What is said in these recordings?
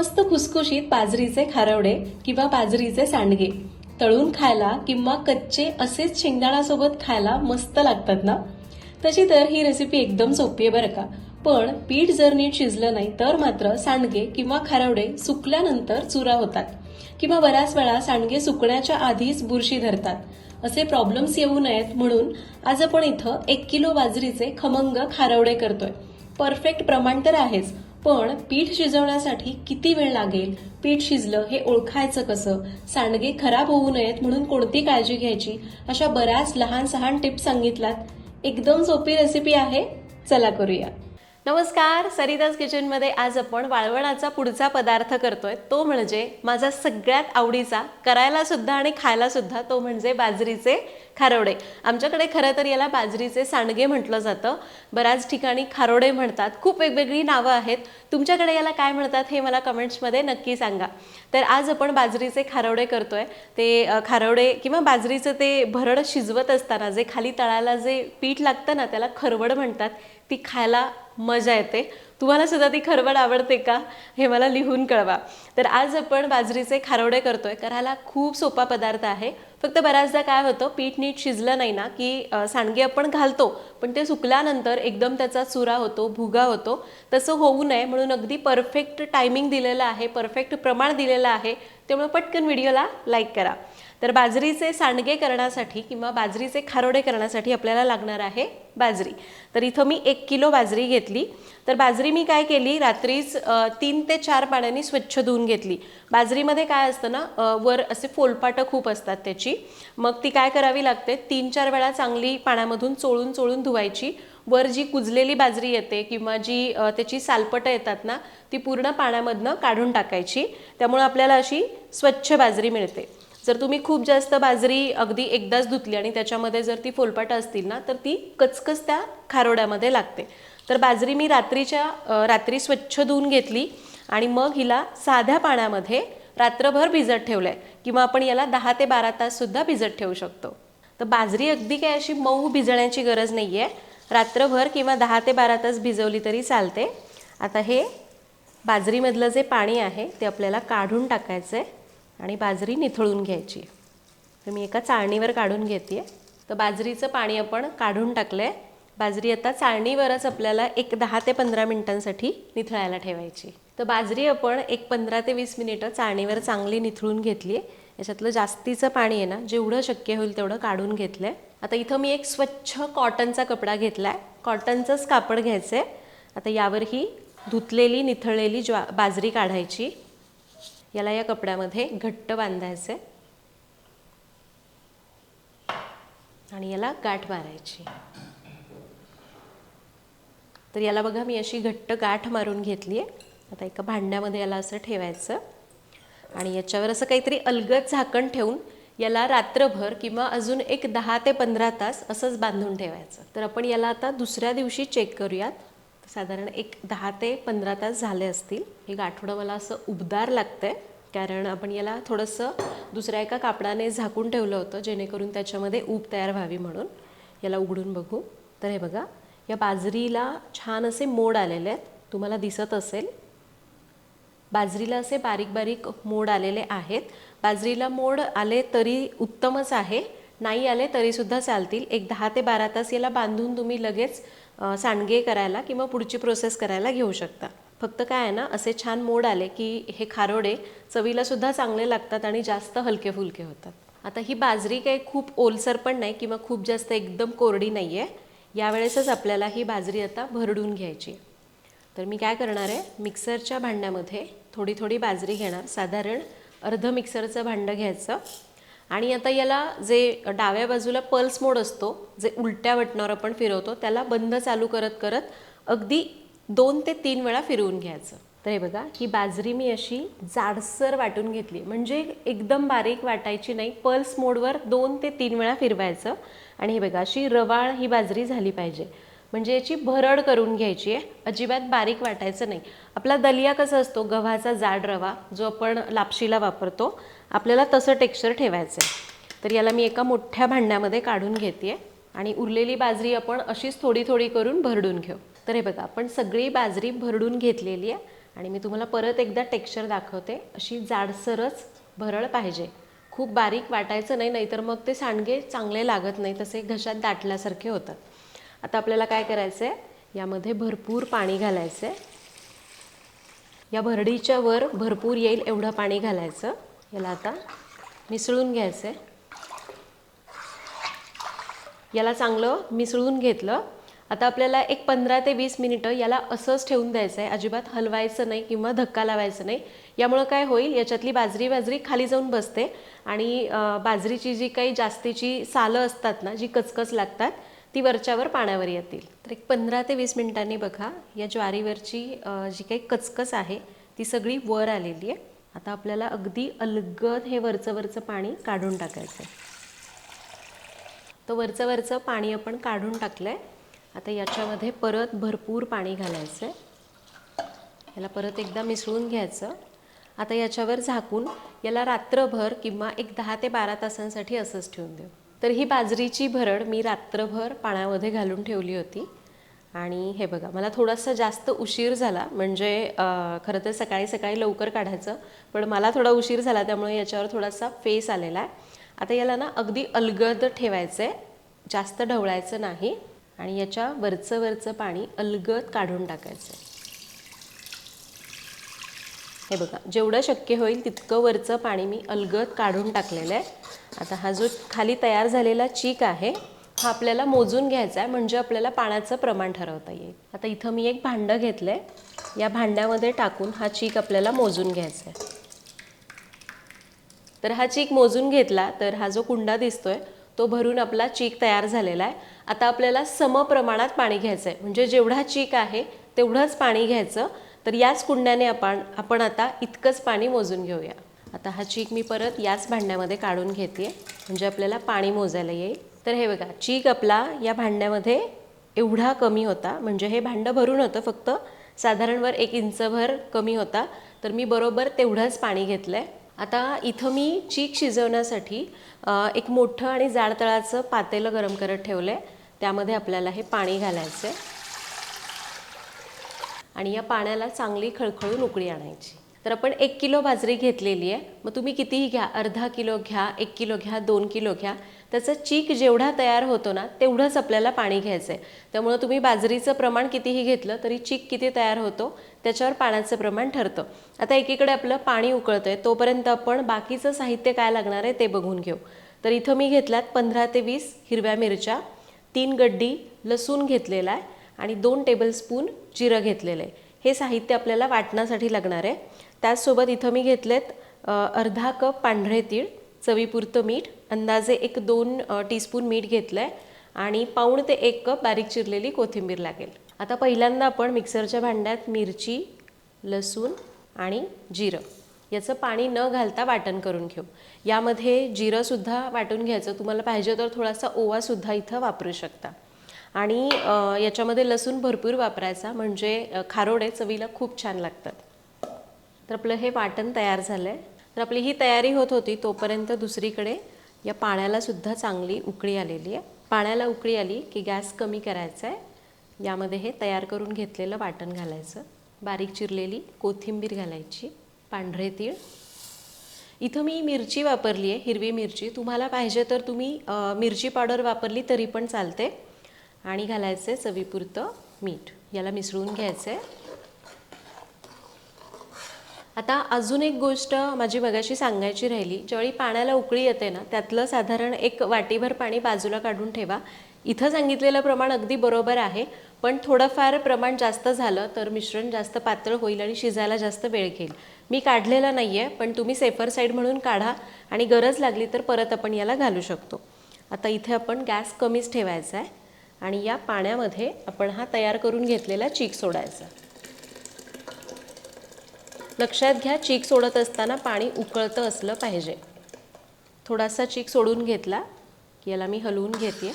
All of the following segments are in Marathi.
मस्त खुसखुशीत बाजरीचे खारवडे किंवा बाजरीचे सांडगे. तळून खायला किंवा कच्चे असेच शेंगदाण्यासोबत खायला मस्त लागतात ना? तशी तर ही रेसिपी एकदम सोपी आहे बरं का. पण पीठ जर नीट शिजलं नाही तर मात्र सांडगे किंवा खारवडे सुकल्यानंतर चुरा होतात. किंवा बऱ्याच वेळा सांडगे सुकण्याच्या आधीच बुरशी धरतात. असे प्रॉब्लेम्स येऊ नयेत म्हणून आज आपण इथं एक किलो बाजरीचे खमंग खारवडे करतोय. परफेक्ट प्रमाण तर आहेच पण पीठ शिजवण्यासाठी किती वेळ लागेल? पीठ शिजलं हे ओळखायचं कसं? सांडगे खराब होऊ नयेत म्हणून कोणती काळजी घ्यायची? अशा बऱ्याच लहान सहान टिप्स सांगितलात. एकदम सोपी रेसिपी आहे. चला करूया. नमस्कार सरिताज किचनमध्ये आज आपण वाळवणाचा पुढचा पदार्थ करतोय. तो म्हणजे माझा सगळ्यात आवडीचा करायला सुद्धा आणि खायला सुद्धा तो म्हणजे बाजरीचे खारवडे आमच्याकडे खरं तर याला बाजरीचे सांडगे म्हटलं जातं. बऱ्याच ठिकाणी खारोडे म्हणतात. खूप वेगवेगळी नावं आहेत. तुमच्याकडे याला काय म्हणतात हे मला कमेंट्समध्ये नक्की सांगा. तर आज आपण बाजरीचे खारवडे करतोय. ते खारोडे खारवडे किंवा बाजरीचं ते भरड शिजवत असताना जे खाली तळायला जे पीठ लागतं ना त्याला खरवड म्हणतात. ती खायला मजा येते. तुम्हाला सुद्धा ती खरवड आवडते का? हे मला लिहून कळवा. तर आज आपण बाजरीचे खारवडे करतोय करायला खूप सोपा पदार्थ आहे. फक्त बऱ्याचदा काय होतं पीठ नीट शिजलं नाही ना की अ, सांडगे आपण घालतो पण ते सुकल्यानंतर एकदम त्याचा चुरा होतो भुगा होतो. तसं होऊ नये म्हणून अगदी परफेक्ट टायमिंग दिलेलं आहे परफेक्ट प्रमाण दिलेलं आहे. त्यामुळे पटकन व्हिडिओला लाईक करा. तर बाजरीचे सांडगे करण्यासाठी किंवा बाजरीचे खारोडे करण्यासाठी आपल्याला लागणार आहे बाजरी. तर इथं मी एक किलो बाजरी घेतली. तर बाजरी मी काय केली? रात्रीच तीन ते चार पाण्याने स्वच्छ धुवून घेतली. बाजरीमध्ये काय असतं ना वर असे फोलपाटं खूप असतात त्याची. मग ती काय करावी लागते? तीन चार वेळा चांगली पाण्यामधून चोळून चोळून धुवायची. वर जी कुजलेली बाजरी येते किंवा जी त्याची सालपटं येतात ना ती पूर्ण पाण्यामधनं काढून टाकायची. त्यामुळे आपल्याला अशी स्वच्छ बाजरी मिळते. जर तुम्ही खूप जास्त बाजरी अगदी एकदाच धुतली आणि त्याच्यामध्ये जर ती फोलपाट असतील ना तर ती कचकच त्या खारोड्यामध्ये लागते. तर बाजरी मी रात्रीच्या रात्री स्वच्छ धुवून घेतली आणि मग हिला साध्या पाण्यामध्ये रात्रभर भिजत ठेवलंय किंवा आपण याला दहा ते बारा तास सुद्धा भिजत ठेवू शकतो. तर बाजरी अगदी काय अशी मऊ भिजण्याची गरज नाही आहे रात्रभर किंवा दहा ते बारा तास भिजवली तरी चालते. आता हे बाजरीमधलं जे पाणी आहे ते आपल्याला काढून टाकायचं आहे आणि बाजरी निथळून घ्यायची. तर मी एका चाळणीवर काढून घेते तर बाजरीचं पाणी आपण काढून टाकलं आहे बाजरी आता चाळणीवरच आपल्याला एक दहा ते पंधरा मिनिटांसाठी निथळायला ठेवायची. तर बाजरी आपण एक पंधरा ते वीस मिनिटं चाळणीवर चांगली निथळून घेतली आहे. याच्यातलं जास्तीचं पाणी आहे ना जेवढं शक्य होईल तेवढं काढून घेतलं आहे आता इथं मी एक स्वच्छ कॉटनचा कपडा घेतला आहे कॉटनचंच कापड घ्यायचं आहे आता यावर ही धुतलेली निथळलेली ज्वा बाजरी काढायची. याला या कपड्यामध्ये घट्ट बांधायचे आणि याला गाठ मारायची. तर याला बघा मी अशी घट्ट गाठ मारून घेतली आहे. आता एका भांड्यामध्ये याला असं ठेवायचं. आणि याच्यावर असं काहीतरी अलगद झाकण ठेवून याला रात्रभर किंवा अजून एक दहा ते पंधरा तास असंच बांधून ठेवायचं. तर आपण याला आता दुसऱ्या दिवशी चेक करूयात. साधारण एक दहा ते पंधरा तास झाले असतील. एक आठवडं मला असं उबदार लागतं आहे कारण आपण याला थोडंसं दुसऱ्या एका कापडाने झाकून ठेवलं होतं जेणेकरून त्याच्यामध्ये ऊब तयार व्हावी म्हणून. याला उघडून बघू. तर हे बघा या बाजरीला छान असे मोड आलेले आहेत. तुम्हाला दिसत असेल. बाजरीला असे बारीक बारीक मोड आलेले आहेत. बाजरीला मोड आले तरी उत्तमच आहे. नाही आले तरीसुद्धा चालतील. एक दहा ते बारा तास याला बांधून तुम्ही लगेच सांडगे करायला किंवा पुढची प्रोसेस करायला घेऊ शकता. फक्त काय आहे ना असे छान मोड आले की हे खारोडे चवीलासुद्धा चांगले लागतात आणि जास्त हलके फुलके होतात. आता ही बाजरी काही खूप ओलसर पण नाही किंवा खूप जास्त एकदम कोरडी नाही आहे यावेळेसच आपल्याला ही बाजरी आता भरडून घ्यायची. तर मी काय करणार आहे मिक्सरच्या भांड्यामध्ये थोडी थोडी बाजरी घेणार. साधारण अर्ध मिक्सरचं भांडं घ्यायचं. आणि आता याला जे डाव्या बाजूला पल्स मोड असतो जे उलट्या बटणावर आपण फिरवतो त्याला बंद चालू करत करत अगदी दोन ते तीन वेळा फिरवून घ्यायचं. तर हे बघा ही बाजरी मी अशी जाडसर वाटून घेतली. म्हणजे एकदम बारीक वाटायची नाही पल्स मोडवर दोन ते तीन वेळा फिरवायचं. आणि हे बघा अशी रवाळ ही बाजरी झाली पाहिजे. म्हणजे याची भरड करून घ्यायची आहे. अजिबात बारीक वाटायचं नाही. आपला दलिया कसा असतो गव्हाचा जाड रवा जो आपण लापशीला वापरतो आपल्याला तसं टेक्स्चर ठेवायचं आहे तर याला मी एका मोठ्या भांड्यामध्ये काढून घेते आणि उरलेली बाजरी आपण अशीच थोडी थोडी करून भरडून घेऊ. तर हे बघा आपण सगळी बाजरी भरडून घेतलेली आहे आणि मी तुम्हाला परत एकदा टेक्स्चर दाखवते. अशी जाडसरच भरळ पाहिजे. खूप बारीक वाटायचं नाही नाहीतर मग ते सांडगे चांगले लागत नाही तसे घशात दाटल्यासारखे होतात. आता आपल्याला काय करायचं आहे यामध्ये भरपूर पाणी घालायचं आहे या भरडीच्या वर भरपूर येईल एवढं पाणी घालायचं. याला आता मिसळून घ्यायचं आहे. याला चांगलं मिसळून घेतलं. आता आपल्याला एक पंधरा ते वीस मिनिटं याला असंच ठेवून द्यायचं आहे. अजिबात हलवायचं नाही किंवा धक्का लावायचं नाही. यामुळं काय होईल? याच्यातली बाजरी बाजरी खाली जाऊन बसते. आणि बाजरीची जी काही जास्तीची सालं असतात ना जी कचकच लागतात ती वरच्यावर पाण्यावर येतील. तर एक पंधरा ते वीस मिनिटांनी बघा या ज्वारीवरची जी काही कचकच आहे ती सगळी वर आलेली आहे. आता आपल्याला अगदी अलगद हे वरचं वरचं पाणी काढून टाकायचं आहे तर वरचं वरचं पाणी आपण काढून टाकलं आहे आता याच्यामध्ये परत भरपूर पाणी घालायचं आहे याला परत एकदा मिसळून घ्यायचं. आता याच्यावर झाकून याला रात्रभर किंवा एक दहा ते बारा तासांसाठी असंच ठेवून देऊ. तर ही बाजरीची भरड मी रात्रभर पाण्यामध्ये घालून ठेवली होती. आणि हे बघा मला थोडासा जास्त उशीर झाला म्हणजे खरं तर सकाळी सकाळी लवकर काढायचं पण मला थोडा उशीर झाला त्यामुळे याच्यावर थोडासा फेस आलेला आहे. आता याला ना अगदी अलगद ठेवायचं आहे जास्त ढवळायचं नाही आणि याच्या वरचं वरचं पाणी अलगद काढून टाकायचं आहे हे बघा जेवढं शक्य होईल तितकं वरचं पाणी मी अलगद काढून टाकलेलं आहे. आता हा जो खाली तयार झालेला चीक आहे हा आपल्याला मोजून घ्यायचा आहे म्हणजे आपल्याला पाण्याचं प्रमाण ठरवता येईल. आता इथं मी एक भांडं घेतलं आहे या भांड्यामध्ये टाकून हा चीक आपल्याला मोजून घ्यायचा आहे तर हा चीक मोजून घेतला तर हा जो कुंडा दिसतोय तो भरून आपला चीक तयार झालेला आहे आता आपल्याला सम प्रमाणात पाणी घ्यायचं आहे म्हणजे जेवढा चीक आहे तेवढंच पाणी घ्यायचं. तर याच कुंड्याने आपण आपण आता इतकंच पाणी मोजून घेऊया. आता हा चीक मी परत याच भांड्यामध्ये काढून घेते म्हणजे आपल्याला पाणी मोजायला येईल. तर हे बघा चीक आपला या भांड्यामध्ये एवढा कमी होता म्हणजे हे भांडं भरून होतं फक्त साधारण वर एक इंचभर कमी होता तर मी बरोबर तेवढंच पाणी घेतलं आहे आता इथं मी चीक शिजवण्यासाठी एक मोठं आणि जाड तळाचं पातेलं गरम करत ठेवलं आहे त्यामध्ये आपल्याला हे पाणी घालायचं आहे आणि या पाण्याला चांगली खळखळून उकळी आणायची. तर आपण एक किलो बाजरी घेतलेली आहे. मग तुम्ही कितीही घ्या अर्धा किलो घ्या एक किलो घ्या दोन किलो घ्या. त्याचं चीक जेवढा तयार होतो ना तेवढंच आपल्याला पाणी घ्यायचं आहे त्यामुळं तुम्ही बाजरीचं प्रमाण कितीही घेतलं तरी चीक किती तयार होतो त्याच्यावर पाण्याचं प्रमाण ठरतं. आता एकीकडे आपलं पाणी उकळतं आहे तोपर्यंत आपण बाकीचं साहित्य काय लागणार आहे ते बघून घेऊ. तर इथं मी घेतल्यात पंधरा ते वीस हिरव्या मिरच्या तीन गड्डी लसूण घेतलेला आहे आणि दोन टेबलस्पून जिरं घेतलेलं आहे. हे साहित्य आपल्याला वाटण्यासाठी लागणार आहे. त्याचसोबत इथं मी घेतलेत अर्धा कप पांढरे तीळ चवीपुरतं मीठ अंदाजे एक दोन टीस्पून मीठ घेतलं आहे आणि पाऊण ते एक कप बारीक चिरलेली कोथिंबीर लागेल. आता पहिल्यांदा आपण मिक्सरच्या भांड्यात मिरची लसूण आणि जिरं याचं पाणी न घालता वाटण करून घेऊ. यामध्ये जिरंसुद्धा वाटून घ्यायचं तुम्हाला पाहिजे तर थोडासा ओवासुद्धा इथं वापरू शकता. आणि याच्यामध्ये लसूण भरपूर वापरायचा म्हणजे खारोडे चवीला खूप छान लागतात. तर आपलं हे वाटण तयार झालं आहे तर आपली ही तयारी होत होती तोपर्यंत दुसरीकडे या पाण्याला सुद्धा चांगली उकळी आलेली आहे. पाण्याला उकळी आली की गॅस कमी करायचा आहे यामध्ये हे तयार करून घेतलेलं वाटण घालायचं. बारीक चिरलेली कोथिंबीर घालायची पांढरे तीळ. इथं मी मिरची वापरली आहे हिरवी मिरची. तुम्हाला पाहिजे तर तुम्ही मिरची पावडर वापरली तरी पण चालते. आणि घालायचं आहे चवीपुरतं मीठ. याला मिसळून घ्यायचं आहे आता अजून एक गोष्ट माझी मगाशी सांगायची राहिली. ज्यावेळी पाण्याला उकळी येते ना त्यातलं साधारण एक वाटीभर पाणी बाजूला काढून ठेवा. इथं सांगितलेलं प्रमाण अगदी बरोबर आहे पण थोडंफार प्रमाण जास्त झालं तर मिश्रण जास्त पातळ होईल आणि शिजायला जास्त वेळ घेईल. मी काढलेलं नाही आहे पण तुम्ही सेफर साईड म्हणून काढा आणि गरज लागली तर परत आपण याला घालू शकतो. आता इथे आपण गॅस कमीच ठेवायचा आहे आणि या पाण्यामध्ये आपण हा तयार करून घेतलेला चीक सोडायचा. लक्षात घ्या चीक सोडत असताना पाणी उकळतं असलं पाहिजे. थोडासा चीक सोडून घेतला की याला मी हलवून घेते.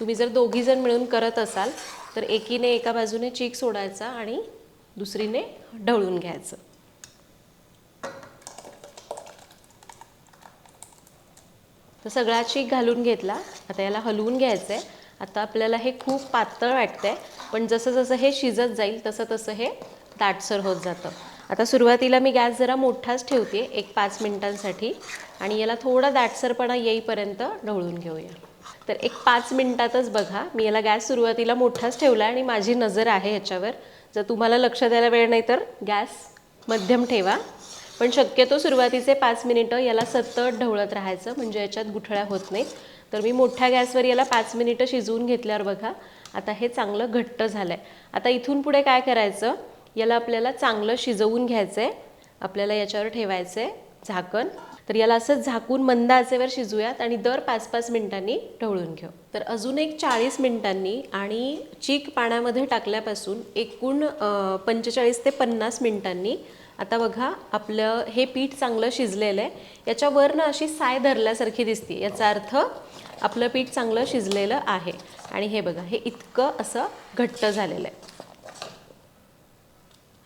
तुम्ही जर दोघीजण मिळून करत असाल तर एकीने एका बाजूने चीक सोडायचा आणि दुसरीने ढवळून घ्यायचं. तर सगळा चीक घालून घेतला. आता याला हलवून घ्यायचं आहे आता आपल्याला हे खूप पातळ वाटतंय पण जसं जसं हे शिजत जाईल तसं तसं हे ताटसर होत जातं. आता सुरुवातीला मी गॅस जरा मोठाच ठेवते एक पाच मिनिटांसाठी आणि याला थोडा दाटसरपणा येईपर्यंत ढवळून घेऊया. तर एक पाच मिनिटातच बघा मी याला गॅस सुरुवातीला मोठाच ठेवला आणि माझी नजर आहे ह्याच्यावर जर तुम्हाला लक्ष द्यायला वेळ नाही तर गॅस मध्यम ठेवा. पण शक्यतो सुरुवातीचे पाच मिनिटं याला सतत ढवळत राहायचं म्हणजे याच्यात गुठळ्या होत नाहीत. तर मी मोठ्या गॅसवर याला पाच मिनिटं शिजवून घेतल्यावर बघा आता हे चांगलं घट्ट झालं आहे आता इथून पुढे काय करायचं? याला आपल्याला चांगलं शिजवून घ्यायचं आहे आपल्याला याच्यावर ठेवायचं आहे झाकण. तर याला असंच झाकून मंद आचेवर शिजूयात आणि दर पाच पाच मिनिटांनी ढवळून घेऊ. तर अजून एक चाळीस मिनिटांनी आणि चीक पाण्यामध्ये टाकल्यापासून एकूण पंचेचाळीस ते पन्नास मिनिटांनी आता बघा आपलं हे पीठ चांगलं शिजलेलं आहे. याच्यावरनं अशी साय धरल्यासारखी दिसते. याचा अर्थ आपलं पीठ चांगलं शिजलेलं आहे. आणि हे बघा हे इतकं असं घट्ट झालेलं आहे.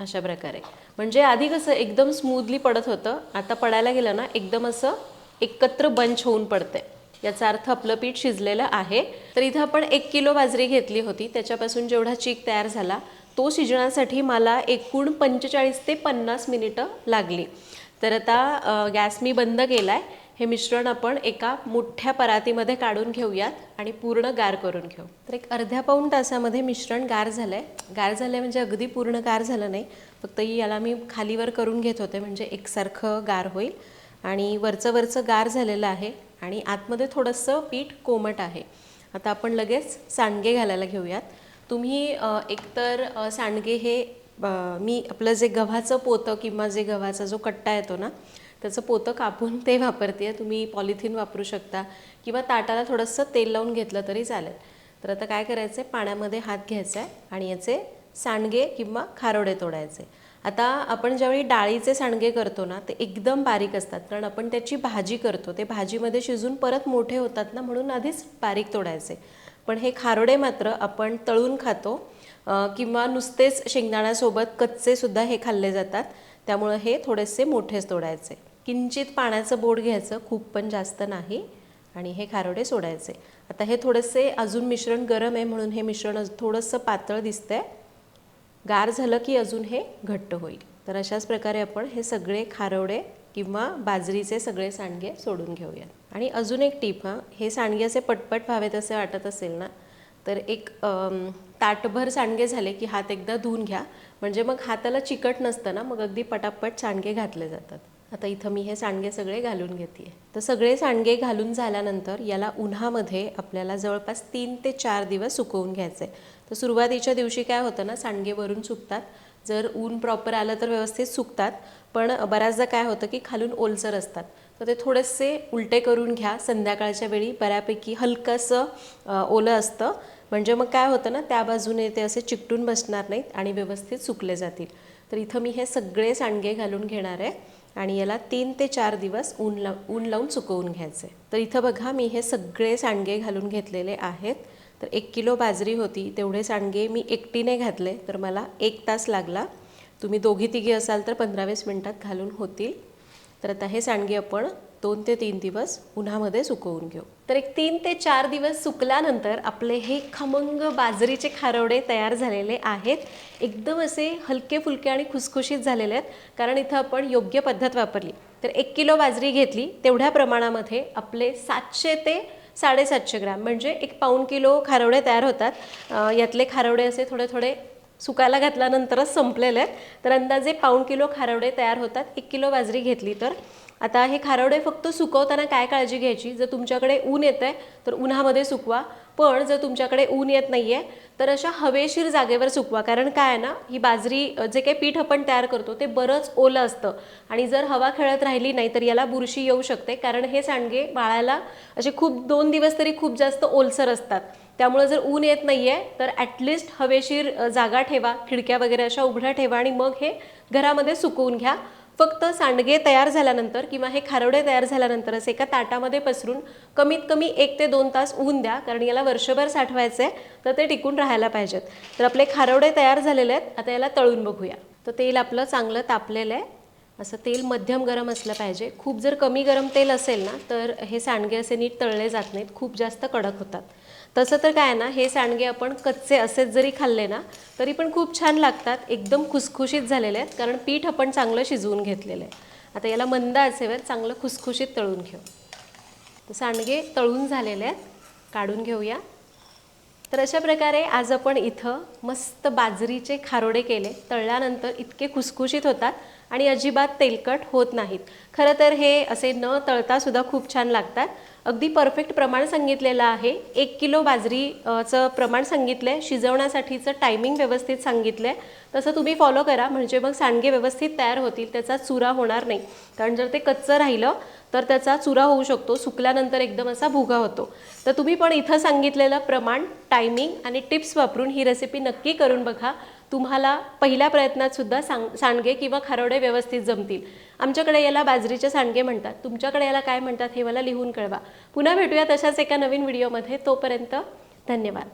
अशा प्रकारे. म्हणजे आधी कसं एकदम स्मूथली पडत होतं. आता पडायला गेलं ना एकदम असं एकत्र बंच होऊन पडतंय. याचा अर्थ आपलं पीठ शिजलेलं आहे. तर इथं आपण एक किलो बाजरी घेतली होती. त्याच्यापासून जेवढा चीक तयार झाला तो शिजण्यासाठी मला एकूण पंचेचाळीस ते पन्नास मिनिटं लागली. तर आता गॅस मी बंद केला आहे हे मिश्रण आपण एका मोठ्या परातीमध्ये काढून घेऊयात आणि पूर्ण गार करून घेऊ. तर एक अर्ध्या पाऊण तासामध्ये मिश्रण गार झालं आहे गार झालं म्हणजे अगदी पूर्ण गार झालं नाही. फक्त याला मी खालीवर करून घेत होते म्हणजे एकसारखं गार होईल. आणि वरचं वरचं गार झालेलं आहे आणि आतमध्ये थोडंसं पीठ कोमट आहे. आता आपण लगेच सांडगे घालायला घेऊयात. तुम्ही एकतर सांडगे हे मी आपलं जे गव्हाचं पोतं किंवा जे गव्हाचा जो कट्टा येतो ना त्याचं पोतं कापून ते वापरते. तुम्ही पॉलिथिन वापरू शकता किंवा ताटाला थोडंसं तेल लावून घेतलं तरी चालेल. तर आता काय करायचं आहे पाण्यामध्ये हात घ्यायचा आहे आणि याचे सांडगे किंवा खारोडे तोडायचे. आता आपण ज्यावेळी डाळीचे सांडगे करतो ना ते एकदम बारीक असतात. कारण आपण त्याची भाजी करतो. ते भाजीमध्ये शिजून परत मोठे होतात ना म्हणून आधीच बारीक तोडायचे. पण हे खारोडे मात्र आपण तळून खातो. किंवा नुसतेच शेंगदाण्यासोबत कच्चेसुद्धा हे खाल्ले जातात. त्यामुळं हे थोडेसे मोठेच तोडायचे. किंचित पाण्याचं बोट घ्यायचं खूप पण जास्त नाही आणि हे खारोडे सोडायचे. आता हे थोडेसे अजून मिश्रण गरम आहे म्हणून हे मिश्रण थोडंसं पातळ दिसतंय. गार झालं की अजून हे घट्ट होईल. तर अशाच प्रकारे आपण हे सगळे खारवडे किंवा बाजरीचे सगळे सांडगे सोडून घेऊयात आणि अजून एक टीप हां हे सांडगे असे पटपट व्हावेत असे वाटत असेल ना तर एक ताटभर सांडगे झाले की हात एकदा धुवून घ्या. म्हणजे मग हाताला चिकट नसतं ना मग अगदी पटापट सांडगे घातले जातात. आता इथं मी हे सांडगे सगळे घालून घेते तर सगळे सांडगे घालून झाल्यानंतर याला उन्हामध्ये आपल्याला जवळपास तीन ते चार दिवस सुकवून घ्यायचे तर सुरुवातीच्या दिवशी काय होतं ना सांडगे वरून सुकतात. जर ऊन प्रॉपर आलं तर व्यवस्थित सुकतात. पण बऱ्याचदा काय होतं की खालून ओलसर असतात. तर ते थोडेसे उलटे करून घ्या. संध्याकाळच्या वेळी बऱ्यापैकी हलकंसं ओलं असतं. म्हणजे मग काय होतं ना त्या बाजूने ते असे चिकटून बसणार नाहीत आणि व्यवस्थित सुकले जातील. तर इथं मी हे सगळे सांडगे घालून घेणार आहे आणि याला तीन ते चार दिवस ऊन ला ऊन लावून सुकवून घ्यायचे तर इथं बघा मी हे सगळे सांडगे घालून घेतलेले आहेत. तर एक किलो बाजरी होती तेवढे सांडगे मी एकटीने घातले. तर मला एक तास लागला. तुम्ही दोघी तिघी असाल तर पंधरा वीस मिनटात घालून होतील. तर आता हे सांडगे आपण दोन ते तीन दिवस उन्हामध्ये सुकवून घेऊ. तर एक तीन ते चार दिवस सुकल्यानंतर आपले हे खमंग बाजरीचे खारवडे तयार झालेले आहेत. एकदम असे हलके फुलके आणि खुसखुशीत झालेले आहेत कारण इथं आपण योग्य पद्धत वापरली. तर एक किलो बाजरी घेतली तेवढ्या प्रमाणामध्ये आपले सातशे ते साडेसातशे ग्रॅम. म्हणजे एक पाऊण किलो खारवडे तयार होतात. यातले खारवडे असे थोडे थोडे सुकायला घातल्यानंतरच संपलेले आहेत. तर अंदाजे पाऊण किलो खारवडे तयार होतात. एक किलो बाजरी घेतली तर. आता हे खारवडे फक्त सुकवताना काय काळजी घ्यायची? जर तुमच्याकडे ऊन येतं आहे तर उन्हामध्ये सुकवा. पण जर तुमच्याकडे ऊन येत नाही आहे तर अशा हवेशीर जागेवर सुकवा. कारण काय आहे ना ही बाजरी जे काही पीठ आपण तयार करतो ते बरंच ओलं असतं. आणि जर हवा खेळत राहिली नाही तर याला बुरशी येऊ शकते. कारण हे सांडगे बाळायला असे खूप दोन दिवस तरी खूप जास्त ओलसर असतात. त्यामुळे जर ऊन येत नाही आहे तर ॲटलिस्ट हवेशीर जागा ठेवा खिडक्या वगैरे अशा उघड्या ठेवा आणि मग हे घरामध्ये सुकवून घ्या. फक्त सांडगे तयार झाल्यानंतर किंवा हे खारवडे तयार झाल्यानंतरच एका ताटामध्ये पसरून कमीत कमी एक ते दोन तास ऊन द्या कारण याला वर्षभर साठवायचं आहे तर ते टिकून राहायला पाहिजेत. तर आपले खारवडे तयार झालेले आहेत आता याला तळून बघूया. तर तेल आपलं चांगलं तापलेलं आहे. असं तेल मध्यम गरम असलं पाहिजे. खूप जर कमी गरम तेल असेल ना तर हे सांडगे असे नीट तळले जात नाहीत. खूप जास्त कडक होतात. तसं तर काय ना हे सांडगे आपण कच्चे असेच जरी खाल्ले ना तरी पण खूप छान लागतात एकदम खुसखुशीत झालेले आहेत कारण पीठ आपण चांगलं शिजवून घेतलेलं आहे. आता याला मंद असेवर चांगलं खुसखुशीत तळून घेऊ. तर सांडगे तळून झालेले आहेत काढून घेऊया. तर अशा प्रकारे आज आपण इथं मस्त बाजरीचे खारोडे केले. तळल्यानंतर इतके खुसखुशीत होतात आणि अजिबात तेलकट होत नाहीत. खरं तर हे असे न तळता सुद्धा खूप छान लागतात. अगदी परफेक्ट प्रमाण सांगितलेलं आहे. एक किलो बाजरीचं प्रमाण सांगितलं आहे शिजवण्यासाठीचं टायमिंग व्यवस्थित सांगितलं आहे तसं तुम्ही फॉलो करा. म्हणजे मग सांडगे व्यवस्थित तयार होतील. त्याचा चुरा होणार नाही. कारण जर ते कच्चं राहिलं तर त्याचा चुरा होऊ शकतो. सुकल्यानंतर एकदम असा भुगा होतो. तर तुम्ही पण इथं सांगितलेलं प्रमाण टायमिंग आणि टिप्स वापरून ही रेसिपी नक्की करून बघा. तुम्हाला पहिल्या प्रयत्नात सुद्धा सांग सांडगे किंवा खारोडे व्यवस्थित जमतील. आमच्याकडे याला बाजरीचे सांडगे म्हणतात. तुमच्याकडे याला काय म्हणतात हे मला लिहून कळवा. पुन्हा भेटूया तशाच एका नवीन व्हिडिओमध्ये. तोपर्यंत धन्यवाद.